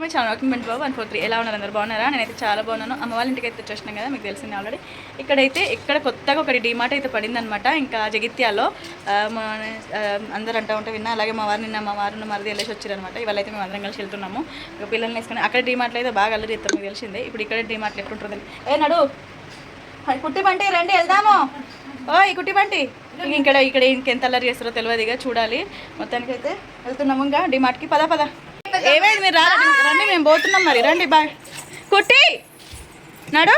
My channel document Babu one four three ఎలా ఉన్నారు అందరు? బాగున్నారా? నేనైతే చాలా బాగున్నాను. అమ్మ వాళ్ళ ఇంటికి అయితే వచ్చేసినాం కదా మీకు తెలిసింది ఆల్రెడీ ఇక్కడైతే ఇక్కడ కొత్తగా ఒకటి డిమార్ట్ అయితే పడిందనమాట ఇంకా జగిత్యాలో మా అందరూ అంటూ ఉంటే విన్నా అలాగే మా వారు నిన్న మా వారు మరిది వెళ్ళేసి వచ్చారనమాట ఇవాళ అయితే మేము అందరం కలిసి వెళ్తున్నాము. ఇక పిల్లల్ని వేసుకొని అక్కడ డిమార్ట్లో అయితే బాగా అల్లరి ఇస్తాం మీకు తెలిసిందే. ఇప్పుడు ఇక్కడ డిమార్ట్లు ఎట్లుంటుంది ఏ నడు. కుట్టి బంటి రండి వెళ్దాము. ఓ ఈ కుట్టి బంటి. ఇక్కడ ఇక్కడ ఇంకెంత అల్లరి చేస్తారో తెలియదు ఇక చూడాలి. మొత్తానికైతే వెళ్తున్నాము ఇంకా డిమార్ట్కి పదా పద. ఏమైంది? మీరు రాలేదు రండి మేము పోతున్నాం మరి. రండి బాయ్. కుట్టి! నడు.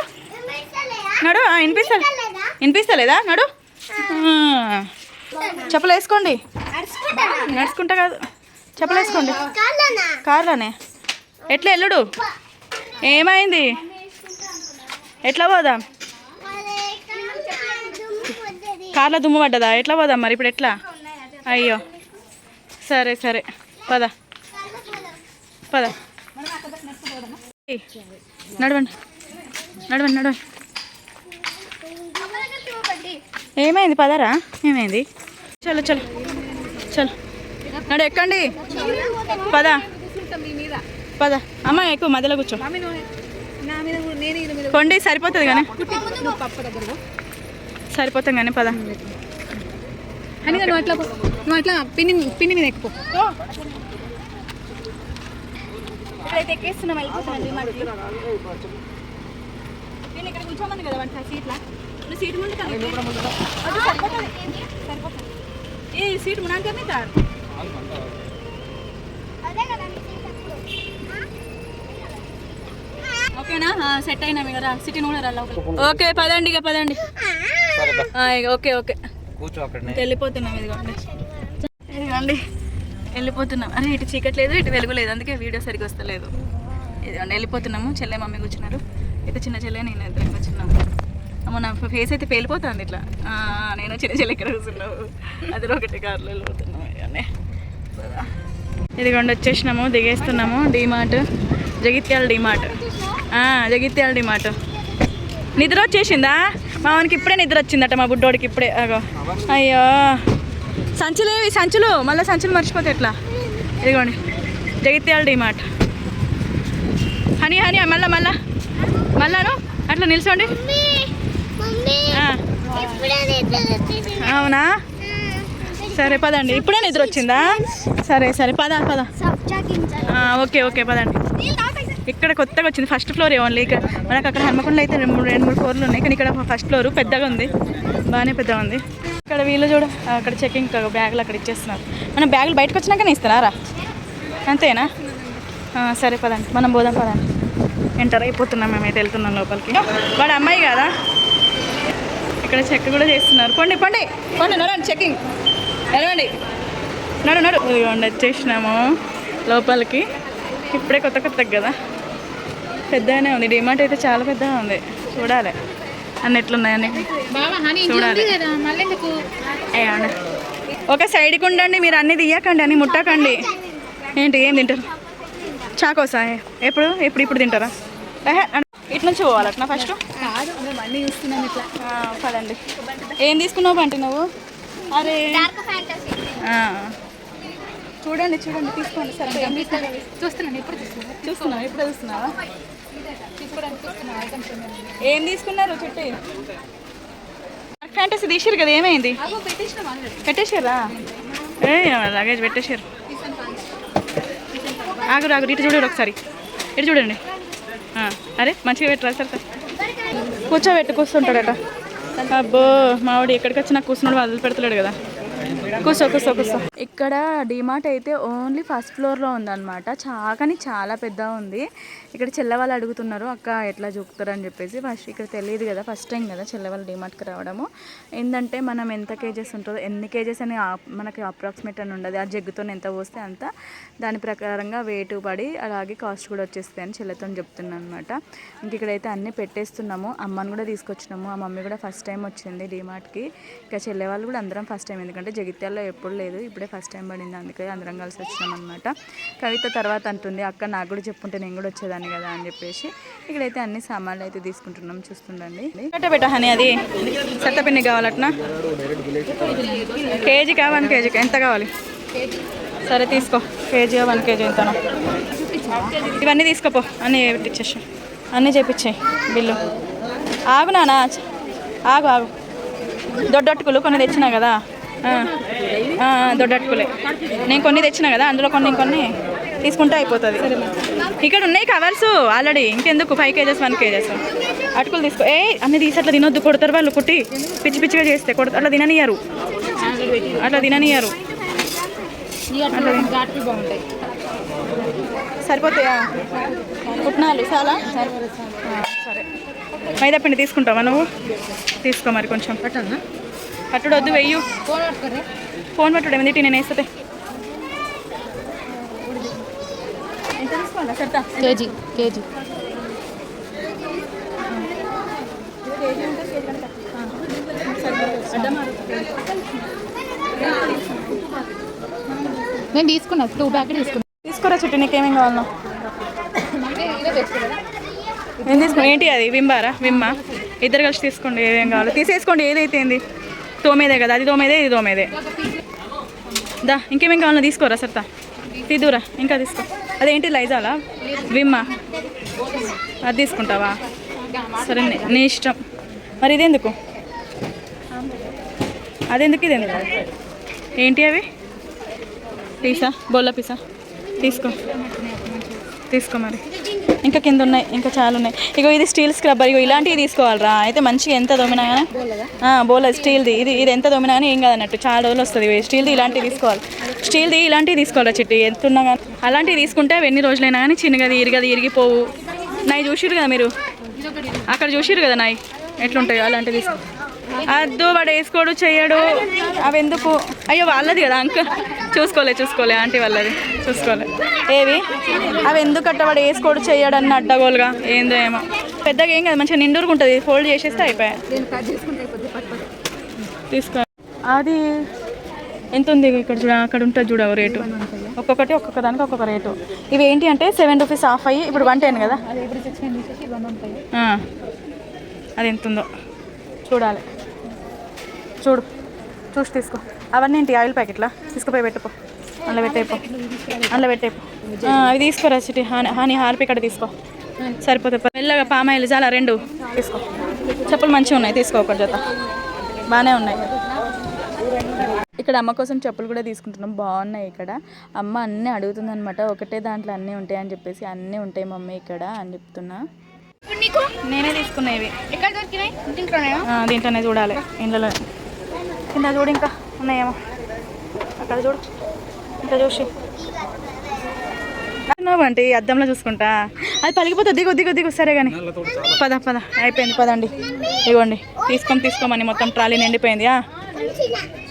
నడు వినిపిస్తలే వినిపిస్తలేదా? నడు. ఆ. చెప్పులు వేసుకోండి. నడుచుకుంటా కాదు. చెప్పులు వేసుకోండి. కార్లోనే. ఎట్లా ఎల్లుడు? ఏమైంది? ఎట్లా పోదాం? కార్లో దుమ్ము పడ్డదా? ఎట్లా పోదాం మరి? ఇప్పుడు ఎట్లా? అయ్యో. సరే సరే. పదా. పద. నడవండి. నడవండి నడవండి. ఏమైంది? పదరా? ఏమైంది? చలో చలో చలో. నడు ఎక్కండి. పద. పద. అమ్మ ఎక్కువ మధ్యలో కూర్చో. కొండి సరిపోతుంది కానీ. సరిపోతాం కానీ పద. అని నువ్వు అట్లా నువ్వు అట్లా పిన్ని పిన్ని మీద ఎక్కువ ఇక్కడైతే ఎక్కేస్తున్నాం వెళ్ళిపోతున్నాం డిమార్ట్కి నేను ఇక్కడ కూర్చోమని కదా వంట సీట్లా. నువ్వు సీట్ ముందు కదా సరిపోతుంది సరిపోతుంది ఏ సీట్ మునాకమే కాదు. ఓకేనా? సెట్ అయినా కదా. సిటీ కూడా రా ఓకే పదండి ఇక పదండి. Okay okay. కూర్చో అక్కడనే. వెళ్ళిపోతున్నాం ఇదిగోండి. ఇదిగోండి. వెళ్ళిపోతున్నాం. అరే ఇటు చీకట్లేదు ఇటు వెలుగులేదు. అందుకే వీడియో సరిగ్గా వస్తలేదు. ఇదిగోండి వెళ్ళిపోతున్నాము. చెల్లె మమ్మీ కూర్చున్నారు. ఇటు చిన్న చెల్లె నేను ఇద్దరం కూర్చున్నాము అమ్మ నా ఫేస్ అయితే పేలిపోతుంది ఇట్లా. నేను చిన్న చెల్లె ఇక్కడ కూర్చున్నావు. అది ఒకటి కార్లో వెళ్ళిపోతున్నాము ఇవన్నీ ఇదిగోండి వచ్చేసినాము దిగేస్తున్నాము. డీమార్ట్. జగిత్యాల డీమార్ట్. జగిత్యాల డీమార్ట్. నిద్ర వచ్చేసిందా? మావానికి ఇప్పుడే నిద్ర వచ్చిందట మా బుడ్డోడికి ఇప్పుడే. అగో. అయ్యో. సంచులేవి సంచులు. మళ్ళీ సంచులు మర్చిపోతే ఎట్లా? ఇదిగోండి. జగిత్యాల డిమార్ట్. హనీ హనీ మళ్ళా మళ్ళా. మళ్ళాను? అట్లా నిల్చోండి. అవునా? సరే పదండి. ఇప్పుడే నిద్ర వచ్చిందా సరే సరే. పద పద. ఓకే ఓకే పదండి. ఇక్కడ కొత్తగా వచ్చింది. First floor only. ఇక్కడ మనకు అక్కడ హన్మకొండలో అయితే రెండు మూడు రెండు మూడు ఫ్లోర్లు ఉన్నాయి. కానీ ఇక్కడ ఫస్ట్ ఫ్లోర్ పెద్దగా ఉంది. బాగానే పెద్దగా ఉంది. ఇక్కడ వీళ్ళు చూడ అక్కడ చెకింగ్ బ్యాగులు అక్కడ ఇచ్చేస్తున్నారు. మనం బ్యాగులు బయటకు వచ్చినాకనే ఇస్తున్నారా అంతేనా? సరే పదండి. మనం పోదాం పదండి. ఎంటర్ అయిపోతున్నాం మేమైతే వెళ్తున్నాం లోపలికి. వాడు అమ్మాయి కదా? ఇక్కడ చెక్ కూడా చేస్తున్నారు. పండి పండి పండి నడండి చెకింగ్ నడవండి. నడు నడు. ఇదిగోండి వచ్చేసినాము లోపలికి. ఇప్పుడే కొత్త కొత్తగా కదా. పెద్దగానే ఉంది. డిమార్ట్ అయితే చాలా పెద్దగా ఉంది. చూడాలి. అన్ని ఎట్లున్నాయని బావా హనీ ఇంట్లో చూడాలి. ఉంది కదా మళ్ళీ ఎందుకు ఏమండి ఒక సైడ్కి ఉండండి మీరు అన్ని తీయకండి అన్ని ముట్టకండి. ఏంటి ఏం తింటారు? చాకోసా ఎప్పుడు? ఎప్పుడు ఇప్పుడు తింటారా? ఇటు నుంచి పోవాలి అట్లా ఫస్ట్ పదండి. ఏం తీసుకున్నావు బంటి నువ్వు? అరే. ఆ. చూడండి చూడండి తీసుకోండి సరే. చూస్తున్నాను ఎప్పుడు చూస్తున్నాను చూస్తున్నావు? ఇప్పుడు చూస్తున్నావా? ఏం తీసుకున్నారు చుట్టి? ఫ్యాంటసీ తీసిరు కదా ఏమైంది? పెట్టేశారా ఏ లగేజ్ పెట్టేశారు ఆగురు ఆగురు ఇటు చూడండి ఒకసారి. ఇటు చూడండి. అరే మంచిగా పెట్టరా సార్ సార్ కూర్చోబెట్టు కూర్చుంటాడట. అబ్బో మావాడు ఎక్కడికి వచ్చినా కూర్చున్నాడు వదిలి పెడతలేడు కదా. కూర్చో కూర్చో కూర్చో. ఇక్కడ డిమార్ట్ అయితే ఓన్లీ ఫస్ట్ ఫ్లోర్లో ఉందన్నమాట. చా కానీ చాలా పెద్ద ఉంది. ఇక్కడ చెల్లవాళ్ళు అడుగుతున్నారు అక్క ఎట్లా చూపుతారని చెప్పేసి. ఫస్ట్ ఇక్కడ తెలియదు కదా ఫస్ట్ టైం కదా చెల్లవాళ్ళు డిమార్ట్కి రావడము. ఏంటంటే మనం ఎంత కేజెస్ ఉంటుందో ఎన్ని కేజెస్ అని మనకి అప్రాక్సిమేట్ అని ఉండదు. ఆ జగ్గుతో ఎంత పోస్తే అంత. దాని ప్రకారంగా వెయిట్ పడి అలాగే కాస్ట్ కూడా వచ్చేస్తుంది అని చెల్లెతో చెప్తున్నాను అనమాట ఇంక ఇక్కడైతే అన్నీ పెట్టేస్తున్నాము. అమ్మని కూడా తీసుకొచ్చినాము. ఆ మమ్మీ కూడా ఫస్ట్ టైం వచ్చింది డిమార్ట్కి ఇంకా చెల్లెవాళ్ళు కూడా అందరం ఫస్ట్ టైం ఎందుకంటే జగిత్యాల్లో ఎప్పుడు లేదు. ఇప్పుడే ఫస్ట్ టైం పడింది. అందుకే అందరం కలిసి వచ్చినామన్నమాట. కవిత తర్వాత అంటుంది అక్క నాకు కూడా చెప్పుంటే నేను కూడా వచ్చేదాన్ని కదా అని చెప్పేసి. ఇక్కడైతే అన్ని సామాన్లు అయితే తీసుకుంటున్నాం. చూస్తుండండి. పెట్ట హనీ అది సత్తపిండి కావాలట్నా? కేజీకా వన్ కేజీ ఎంత కావాలి? సరే తీసుకో. కేజీ వన్ కేజీ ఎంతనో. ఇవన్నీ తీసుకోపో. అన్నీ ఇచ్చేసి అన్నీ చేపించాయి బిల్లు. ఆగు నానా ఆగు ఆగు. దొడ్డట్టుకులు కొన్ని తెచ్చినా కదా. దొడ్డట్టుకులే నేను కొన్ని తెచ్చినా కదా అందులో కొన్ని ఇంకొన్ని తీసుకుంటే అయిపోతుంది. ఇక్కడ ఉన్నాయి కవర్స్ ఆల్రెడీ ఇంకెందుకు? ఫైవ్ కేజెస్ వన్ కేజెస్ అటుకులు తీసుకో. ఏ అన్ని తీసి అట్లా తినొద్దు కొడతారు వాళ్ళు కుట్టి. పిచ్చి పిచ్చిగా చేస్తే కొడతారు అట్లా తిననియరు. అట్లా తిననియరు. సరిపోతాయా? పుట్నాలు చాలా? సరే. మైదా పిండి తీసుకుంటావా నువ్వు? తీసుకో మరి కొంచెం. పట్టన్నా పట్టుడు వద్దు వెయ్యు. ఫోన్ పట్టుడు ఏమిటి నేను చెప్తా కేజీ కేజీ. నేను తీసుకున్నా టూ ప్యాకెట్ తీసుకున్నా. తీసుకోరా చుట్టూ నీకేమేం కావాలన్నా. ఏం తీసుకో ఏంటి అది? వింబారా? విమ్మా ఇద్దరు కలిసి తీసుకోండి ఏదేం కావాలో? తీసేసుకోండి ఏదైతే ఏంది? తోమేదే కదా అది తోమేదే ఇది తోమేదే. దా ఇంకేమేం కావాలో తీసుకోరా సర్తా తీదురా ఇంకా తీసుకో. అదేంటి లైజాలా? విమ్మా. అది తీసుకుంటావా? సరే నీ- నీ ఇష్టం. మరి ఇదెందుకు? అదెందుకు ఇదెందుకు ఏంటి అవి? పీసా? బొల్ల పీసా? తీసుకో. తీసుకో మరి. ఇంకా కింద ఉన్నాయి ఇంకా చాలా ఉన్నాయి. ఇగో ఇది స్టీల్ స్క్రబ్బర్ ఇగో ఇలాంటివి తీసుకోవాలిరా. అయితే మంచిగా ఎంత దోమినా కానీ బోల స్టీల్ది. ఇది ఇది ఎంత దోమినా కానీ ఏం కాదన్నట్టు చాలా రోజులు వస్తుంది. ఇవి స్టీల్ది ఇలాంటివి తీసుకోవాలి. స్టీల్ది ఇలాంటివి తీసుకోవాలా చిట్టి ఎంత ఉన్నా కానీ అలాంటివి తీసుకుంటే అవి ఎన్ని రోజులైనా కానీ చిన్నగది ఇరిగది ఇరిగిపోవు నాయి చూసిరు కదా మీరు? అక్కడ చూసిరు కదా నాయి? ఎట్లుంటాయో అలాంటివి తీసుకో అద్దు వాడు వేసుకోడు చెయ్యడు. అవి ఎందుకు? అయ్యో వాళ్ళది కదా అంక చూసుకోలే చూసుకోలే ఆంటీ వాళ్ళది. చూసుకోలే. ఏవి? అవి ఎందుకు అట్ట వాడు వేసుకోడు చెయ్యడు అన్న అడ్డగోలుగా? ఏందో ఏమో. పెద్దగా ఏం కదా మంచిగా నిండురుగా ఉంటుంది ఫోల్డ్ చేసేస్తే అయిపోయా నేను కట్ చేసుకుంటే అయిపోద్ది పట్టు పట్టు తీసుకో. అది ఎంత ఉంది ఇక్కడ చూడ అక్కడ ఉంటుంది చూడ రేటు. ఒక్కొక్కటి ఒక్కొక్క దానికి ఒక్కొక్క రేటు. ఇవి ఏంటి అంటే సెవెన్ రూపీస్ ఆఫ్ అయ్యి ఇప్పుడు వన్ టెన్ కదా? అది ఎంత ఉందో? చూడాలి. చూడు చూసి తీసుకో. అవన్నీ ఏంటి? ఆయిల్ ప్యాకెట్లా? తీసుకుపోయి పెట్టుకో అందులో పెట్టేపో. అందులో పెట్టేపో. అవి తీసుకోరా సిటీ హాని హాని హార్పిక్ అక్కడ తీసుకో. సరిపోతే మెల్లగా పామాయిల్ చాలా రెండు తీసుకో. చెప్పులు మంచిగా ఉన్నాయి తీసుకో ఒకటి జత. బాగానే ఉన్నాయి. ఇక్కడ అమ్మ కోసం చెప్పులు కూడా తీసుకుంటున్నాం. బాగున్నాయి ఇక్కడ. అమ్మ అన్నీ అడుగుతుంది అనమాట ఒకటే దాంట్లో అన్నీ ఉంటాయి అని చెప్పేసి అన్నీ ఉంటాయి మమ్మీ ఇక్కడ అని చెప్తున్నా. నేనే తీసుకున్నా ఇవి ఎక్కడ దొరికినాయి? దీంట్లోనే చూడాలి. ఇంట్లో కింద చూడు ఇంకా ఉన్నాయేమో. అక్కడ చూడు. ఇంకా చూసి. అంటే అద్దంలో చూసుకుంటా. అది పలిగిపోతుంది దిగు దిగు దిగు. సరే కానీ పద పద. అయిపోయింది. పదండి. ఇవ్వండి. తీసుకొని తీసుకోమని మొత్తం ట్రాలీ నిండిపోయింది?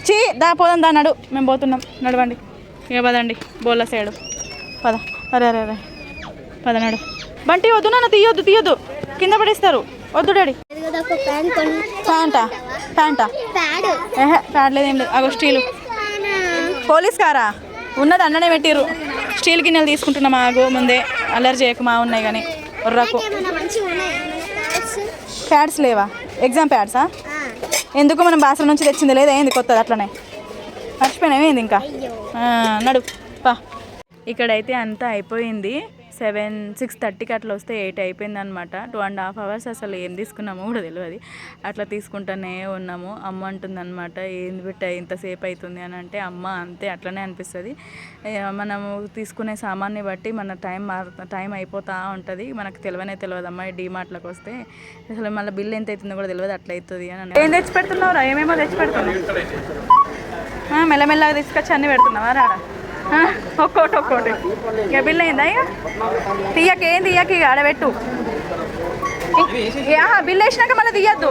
చీ దా పోదాం దా నడు. మేము పోతున్నాం. నడవండి. ఇక పదండి. బోల్ల సైడు. పద. అరే అరే అరే. పద నడు. బంటి వద్దు నాన్న తీయొద్దు తీయొద్దు. కింద పడేస్తారు. వద్దు డాడీ. ప్యాంటా? ప్యాంటా? ప్యాడ్ లేదేం లేదు. అగో స్టీలు. పోలీస్ కారా? ఉన్నది అన్ననే పెట్టిర్రు. స్టీల్ గిన్నెలు తీసుకుంటున్నాం ఆగు ముందే. అల్లరి చేయకు మా ఉన్నాయి కానీ. ఉర్రకు ప్యాడ్స్ లేవా? ఎగ్జామ్ ప్యాడ్సా? ఎందుకు మనం బాసల నుంచి తెచ్చింది లేదా? ఏంది కొత్తది అట్లనే? మర్చిపోయినా ఏంది ఇంకా? నడు పా. ఇక్కడైతే అంతా అయిపోయింది. సెవెన్ సిక్స్ థర్టీకి అట్లా వస్తే ఎయిట్ అయిపోయింది అనమాట టూ అండ్ హాఫ్ అవర్స్ అసలు ఏం తీసుకున్నామో కూడా తెలియదు అట్లా తీసుకుంటూనే ఉన్నాము. అమ్మ అంటుందన్నమాట ఏం ఏంది బిడ్డ ఇంతసేపు అవుతుంది అని అంటే అమ్మ అంతే అట్లనే అనిపిస్తుంది. మనము తీసుకునే సామాన్ని బట్టి మన టైం మారు టైం అయిపోతూ ఉంటుంది. మనకు తెలియనే తెలియదు అమ్మ డీమార్ట్లోకి వస్తే. అసలు మళ్ళీ బిల్ ఎంత అవుతుందో కూడా తెలియదు అట్లా అవుతుంది అని అన్నారు. ఏం తెచ్చి పెడుతున్నావురా? ఏమేమో తెచ్చి పెడుతున్నావు? మెల్లమెల్లగా తీసుకొచ్చి అన్నీ పెడుతున్నావా? రాడా ఒక్కోటి ఒక్కోటి. ఇక బిల్ అయిందా ఇక? తీయక ఏం తీయక ఇక ఆడబెట్టు. బిల్ వేసినాక మళ్ళీ తీయద్దు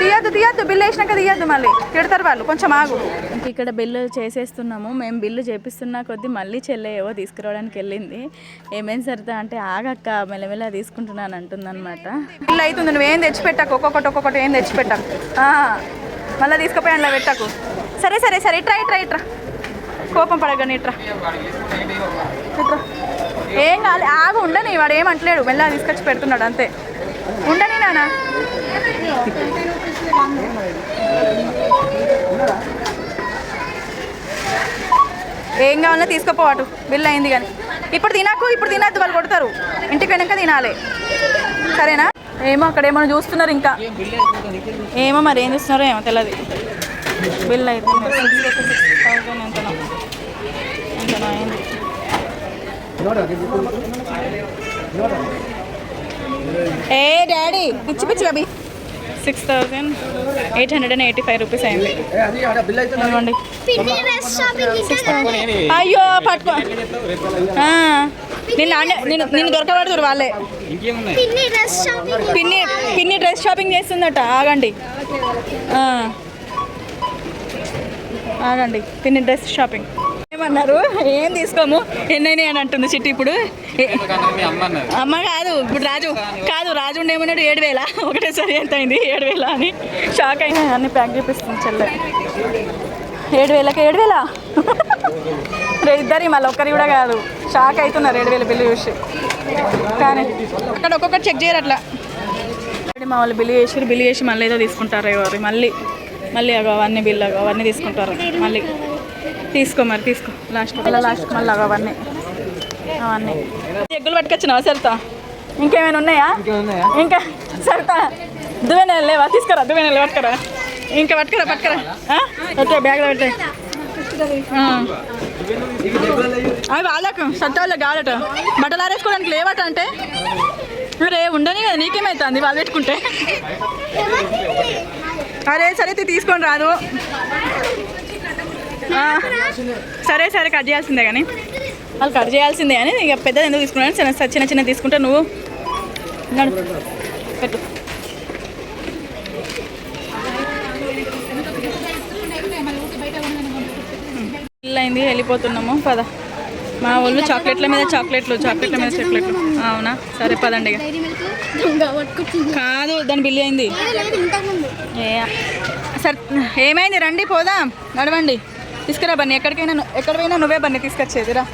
తీయద్దు తీయద్దు బిల్ వేసినాక తీయద్దు మళ్ళీ. తిడతారు వాళ్ళు కొంచెం ఆగు. ఇంక ఇక్కడ బిల్లు చేసేస్తున్నాము మేము బిల్లు చేపిస్తున్న కొద్దీ మళ్ళీ చెల్లె ఏవో తీసుకురావడానికి వెళ్ళింది. ఏమేం సరితా అంటే ఆగక్క మెల్లమెల్ల తీసుకుంటున్నాను అంటుందన్నమాట. బిల్లు అవుతుంది నువ్వేం తెచ్చిపెట్టకు ఒక్కొక్కటి ఒక్కొక్కటి ఏం తెచ్చిపెట్టకు. ఆ, మళ్ళీ తీసుకుపోయి అందులో పెట్టకు. సరే సరే సరే ఇట్రా ఇట్రా ఇట్రా కోపం పడగండి ఇట్రా. ఇట్రా. ఏం కాలే ఆగు ఉండని వాడు ఏమంటలేడు మెల్లగా తీసుకొచ్చి పెడుతున్నాడు అంతే. ఉండని నానా. ఏం కావాలో తీసుకుపోవాటు బిల్ అయింది కానీ. ఇప్పుడు తినకు ఇప్పుడు తినద్దు వాళ్ళు కొడతారు. ఇంటికి వెనక తినాలి. సరేనా? ఏమో అక్కడ ఏమైనా చూస్తున్నారు ఇంకా. ఏమో మరి ఏం చూస్తున్నారో ఏమో తెలియదు బిల్ అయితే ఎంతనో అయింది ఏ డాడీ పిచ్చి పిచ్చి అవి six thousand eight hundred and eighty five rupees అయింది. ఇవ్వండి. అయ్యో పట్టుకో. నిన్ను ఆడ- నిన్ను నిన్ను దొరకబడుతురు వాళ్ళే. పిన్ని పిన్ని పిన్ని డ్రెస్ షాపింగ్ చేస్తుందట ఆగండి. ఆ. ఆగండి పిన్ని డ్రెస్ షాపింగ్. ఏమన్నారు ఏం తీసుకోము. ఎన్నైనా అని అంటుంది చిట్టి ఇప్పుడు. ఏ- అమ్మ కాదు ఇప్పుడు రాజు. కాదు రాజు ఉండేమన్నాడు ఏడు వేల. ఒకటేసారి ఎంత అయింది? ఏడు వేల అని. షాక్ అయినా అన్ని ప్యాక్ చేపిస్తుంది చెల్లె. ఏడు వేలకి ఏడు వేల? రే ఇద్దరి మళ్ళీ ఒక్కరి కూడా కాదు. షాక్ అవుతున్నారు ఏడు వేల బిల్లు చూసి. కానీ అక్కడ ఒక్కొక్కటి చెక్ చేయరు అట్లా. మా వాళ్ళు బిల్లు చేసి బిల్లు చేసి మళ్ళీ ఏదో తీసుకుంటారు ఎవరు. మళ్ళీ మళ్ళీ అగో అవన్నీ బిల్లు అగో అవన్నీ తీసుకుంటారు. మళ్ళీ. తీసుకో మరి తీసుకో. లాస్ట్ మళ్ళీ లాస్ట్ మళ్ళీ అవన్నీ. అవన్నీ. ఎగ్గులు పట్టుకొచ్చినావా సరితా? ఇంకేమైనా ఉన్నాయా? ఇంకా సరితా దువ్వెన లేవా? తీసుకురా దువ్వెన పట్టుకురా. ఇంకా పట్టుకురా పట్టుకురా? పెట్టే బ్యాగ్లో పెట్టే. ఆ. అవి వాళ్ళకు సత్తా వాళ్ళకి కాదట. బట్టలు ఆరేసుకోవడానికి లేవట అంటే? అరే ఉండని కదా నీకేమైతుంది వాళ్ళు పెట్టుకుంటే? అరే సరే తీసుకొని రాదు సరే సరే కట్ చేయాల్సిందే కానీ. వాళ్ళు కట్ చేయాల్సిందే కానీ ఇక పెద్దది ఎందుకు తీసుకున్నాను చిన్న చిన్న చిన్న తీసుకుంటే నువ్వు పెట్టు. అయింది వెళ్ళిపోతున్నాము. పద. మా వాళ్ళు చాక్లెట్ల మీద చాక్లెట్లు చాక్లెట్ల మీద చాక్లెట్లు. అవునా? సరే పదండి కాదు దాని బిల్లు అయింది. సరే ఏమైంది? రండి పోదాం. నడవండి. తీసుకురా బన్నీ ఎక్కడికైనా ఎక్కడ పోయినా నువ్వే బన్నీ తీసుకొచ్చేది రా.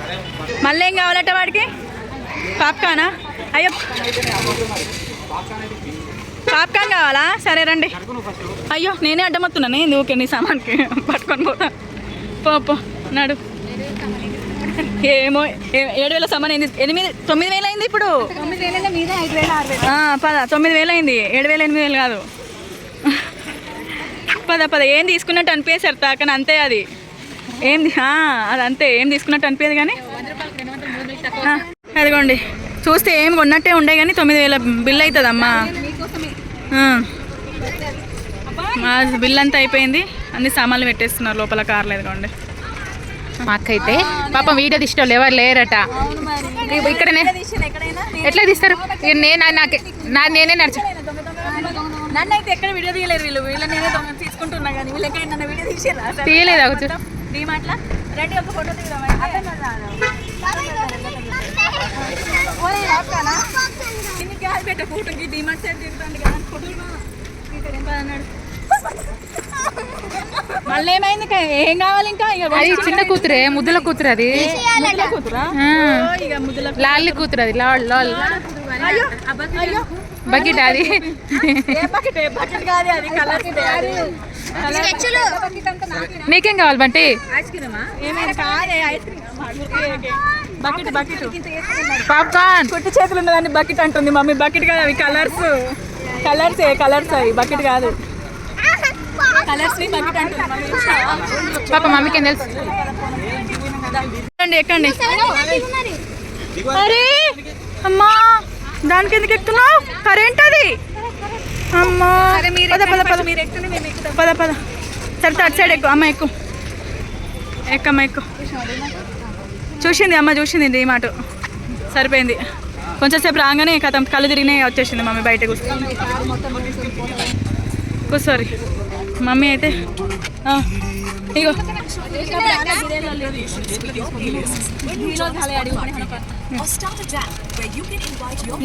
మళ్ళీ ఏం కావాలట వాడికి? పాప్కానా అయ్యో. పాప్కాన్ కావాలా? సరే రండి. అయ్యో నేనే అడ్డమవుతున్నాను నువ్వు నీ సామాన్కి పట్టుకొని పోతా. పో నడు. ఏమో ఏడు వేల సామాన్ అయింది. ఎనిమిది తొమ్మిది వేలు అయింది ఇప్పుడు. పద తొమ్మిది వేలు అయింది. ఏడు వేలు ఎనిమిది వేలు కాదు. పద పద ఏం తీసుకున్నట్టు అనిపించారు తాకని అంతే అది. ఏం అది అంతే. ఏం తీసుకున్నట్టు అనిపించదు కానీ. అదిగోండి. చూస్తే ఏం కొన్నట్టే ఉండే కానీ తొమ్మిది వేల బిల్ అవుతుంది అమ్మా మా బిల్ అంతా అయిపోయింది. అన్ని సామాన్లు పెట్టేస్తున్నారు లోపల కార్లు ఎదుగోండి మా అక్క అయితే పాపం వీడియో తీసిన ఎవరు లేరట. ఇక్కడనే. ఎట్లా తీస్తారు? నేను నాకు నా నేనే నడిచా. నన్ను అయితే ఎక్కడ వీడియో తీయలేరు వీళ్ళు. వీళ్ళ నేనే దొంగ తీసుకుంటున్నా కానీ వీళ్ళు ఎక్కడ నన్ను వీడియో తీసేరా తీయలేదు డిమార్ట్లా రండి ఒక ఫోటో దిగుదాం పెట్ట ఫోటోకి డిమార్ట్ సైడ్ దిగుతాండి కదా. ఫోటోలు మళ్ళీ ఏమైంది? ఏం కావాలి ఇంకా? అది చిన్న కూతురే ముద్దుల కూతురు అది. ముద్దుల కూతురా? అది లాల్ లాల్. అయ్యో బకెట్ అది. ఏ బకెట్? ఏ బకెట్ కాదు అది కలర్ నీకేం కావాలి బంటి? ఏమైనా కాదే ice cream. Bucket bucket. Popcorn. కుట్టి చేతులు ఉన్నదాన్ని బకెట్ అంటుంది మమ్మీ. బకెట్ కాదు అవి కలర్స్. కలర్స్ కలర్స్ అవి. బకెట్ కాదు. కలర్స్ బకెట్ అంటుంది మమ్మీ. పాప మమ్మీకి ఏం తెలుసు? ఎక్కండి ఎక్కండి. అరే అమ్మా. దానికి ఎందుకు ఎక్కుతున్నావు? కరెంట్ అది? అమ్మా. పద పద పద. పద పద. సరే అటు సైడ్ ఎక్కువ అమ్మ ఎక్కువ ఎక్కమ్మ ఎక్కువ చూసింది అమ్మ చూసింది ఈ మాట. సరిపోయింది. కొంచెం సేపు రాగానే కథం కళ్ళు తిరిగినాయి వచ్చేసింది మమ్మీ బయట కూర్చో కూర్చోరి. మమ్మీ అయితే ఇగో.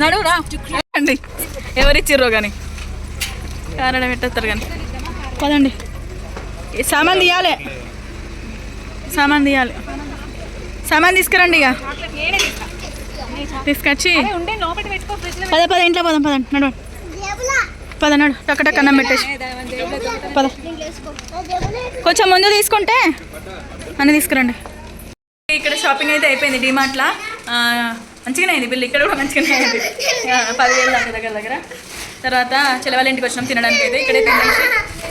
నడురా అండి ఎవరిచ్చిర్రో కానీ కారణం పెట్టేస్తారు కానీ పదండి. ఈ సామాన్ తీయాలి. సామాన్ తీయాలి. సామాన్ తీసుకురండి ఇక. తీసుకొచ్చి. పద పద ఇంట్లో పదం పదండి నడు పద నడు టక్క టక్క అన్నం పెట్టేసి. పద. కొంచెం ముందు తీసుకుంటే అన్నీ తీసుకురండి. ఇక్కడ షాపింగ్ అయితే అయిపోయింది డిమార్ట్లో మంచిగానే అయింది బిల్లు ఇక్కడ కూడా మంచిగానే అయింది. పదివేలు దాకా దగ్గర దగ్గర. తర్వాత చెల్లెవాళ్ళ ఇంటికి వచ్చినాం తినడానికి అయితే ఇక్కడే తినేసి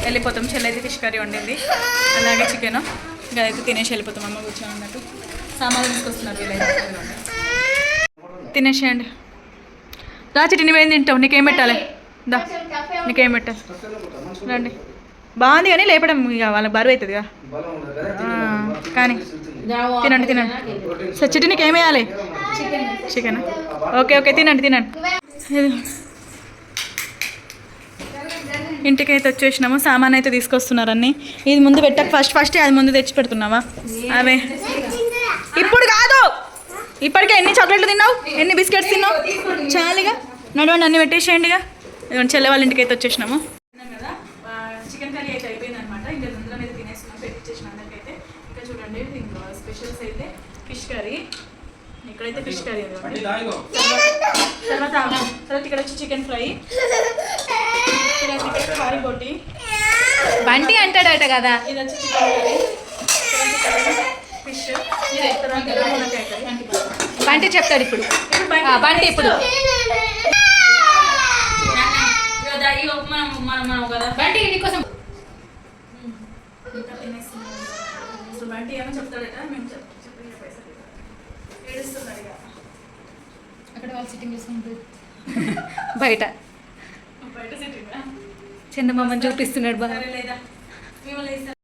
వెళ్ళిపోతాం. చెల్లి అయితే ఫిష్ కర్రీ వండింది. అలాగే చికెన్. ఇంకా అయితే తినేసి వెళ్ళిపోతాం. అమ్మ కూర్చొని అన్నట్టు. సామాన్లు తీసుకొస్తున్నారు వీళ్ళైతే. తినేసేయండి రాచిటి నువ్వేం తింటావు. నీకేం పెట్టాలి? దా నీకేం పెట్టాలి? రండి. బాగుంది కానీ లేపడం ఇక వాళ్ళకి బరువు అవుతుంది కానీ తినండి తినండి. సో చిట్టి నీకు ఏం వేయాలి? చికెన్? ఓకే ఓకే తినండి తినండి. ఇది. ఇంటికైతే వచ్చేసినాము సామాన్ అయితే తీసుకొస్తున్నారు అన్ని ఇది ముందు పెట్టక ఫస్ట్ ఫస్ట్ అది ముందు తెచ్చి పెడుతున్నావా? అవే. ఇప్పుడు కాదు! ఇప్పటికే ఎన్ని చాక్లెట్లు తిన్నావు? ఎన్ని బిస్కెట్స్ తిన్నావు? చాలుగా. నడవండి అన్ని పెట్టేసేయండి ఇక ఇదిగోండి చెల్లె వాళ్ళ ఇంటికి అయితే వచ్చేసినాము చికెన్ కర్రీ అయితే అయిపోయింది అనమాట ఇంకా అందులో మీద తినేస్తున్నాం పెట్టించేసిన అందరికైతే ఇంకా చూడండి ఇంకా స్పెషల్స్ అయితే ఫిష్ కర్రీ ఇక్కడైతే ఫిష్ కర్రీ తర్వాత తర్వాత ఇక్కడ వచ్చి చికెన్ ఫ్రై ఇక్కడ కారీ బొట్టి. బంటి అంటాడట కదా. ఇది వచ్చి చికెన్ కర్రీ ఫిష్ తర్వాత మునక్కాయ కర్రీ బంటి చెప్తాడు ఇప్పుడు. బంటి ఇప్పుడు. ఇగో మనం మనం మనం కదా. బంటి నీకోసం ఇంకా తినేస్తున్నాం. అసలు బంటి ఏమో చెప్తాడట మేము అక్కడ వాళ్ళు సిట్టింగ్ చేసుకుంటారు బయట. చందమామని చూపిస్తున్నాడు బాగా